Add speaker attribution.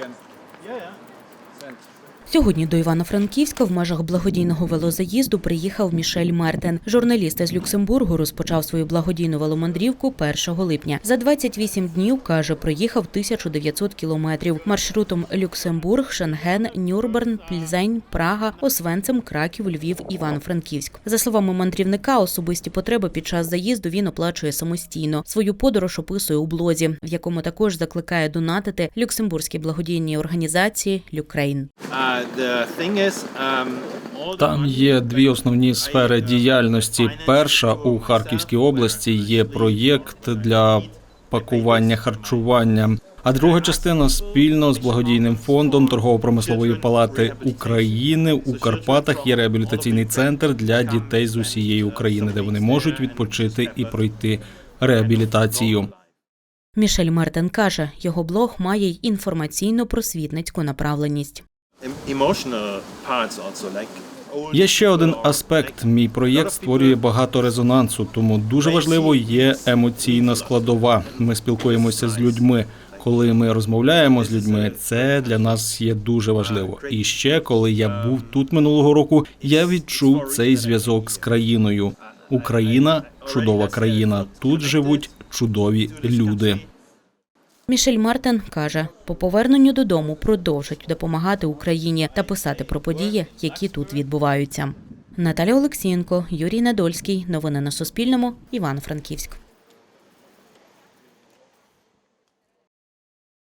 Speaker 1: weekend.
Speaker 2: Yeah, yeah.
Speaker 1: Thanks.
Speaker 3: Сьогодні до Івано-Франківська в межах благодійного велозаїзду приїхав Мішель Мертен. Журналіст із Люксембургу розпочав свою благодійну веломандрівку 1 липня. За 28 днів каже, проїхав 1900 кілометрів маршрутом Люксембург, Шенген, Нюрберн, Пльзень, Прага, Освенцим, Краків, Львів, Івано-Франківськ. За словами мандрівника, особисті потреби під час заїзду він оплачує самостійно. Свою подорож описує у блозі, в якому також закликає донатити люксембурзькій благодійній організації Люкрейн.
Speaker 2: Um,
Speaker 4: Там є дві основні сфери діяльності. Перша у Харківській області є проєкт для пакування харчування. А друга частина спільно з благодійним фондом торгово-промислової палати України у Карпатах є реабілітаційний центр для дітей з усієї України, де вони можуть відпочити і пройти реабілітацію.
Speaker 3: Мішель Мертен каже, його блог має й інформаційно-просвітницьку направленість.
Speaker 4: Є ще один аспект. Мій проєкт створює багато резонансу, тому дуже важливо є емоційна складова. Ми спілкуємося з людьми. Коли ми розмовляємо з людьми, це для нас є дуже важливо. І ще коли я був тут минулого року, я відчув цей зв'язок з країною. Україна чудова країна. Тут живуть чудові люди.
Speaker 3: Мішель Мартен каже, по поверненню додому продовжать допомагати Україні та писати про події, які тут відбуваються. Наталя Олексієнко, Юрій Надольський. Новини на Суспільному. Івано-Франківськ.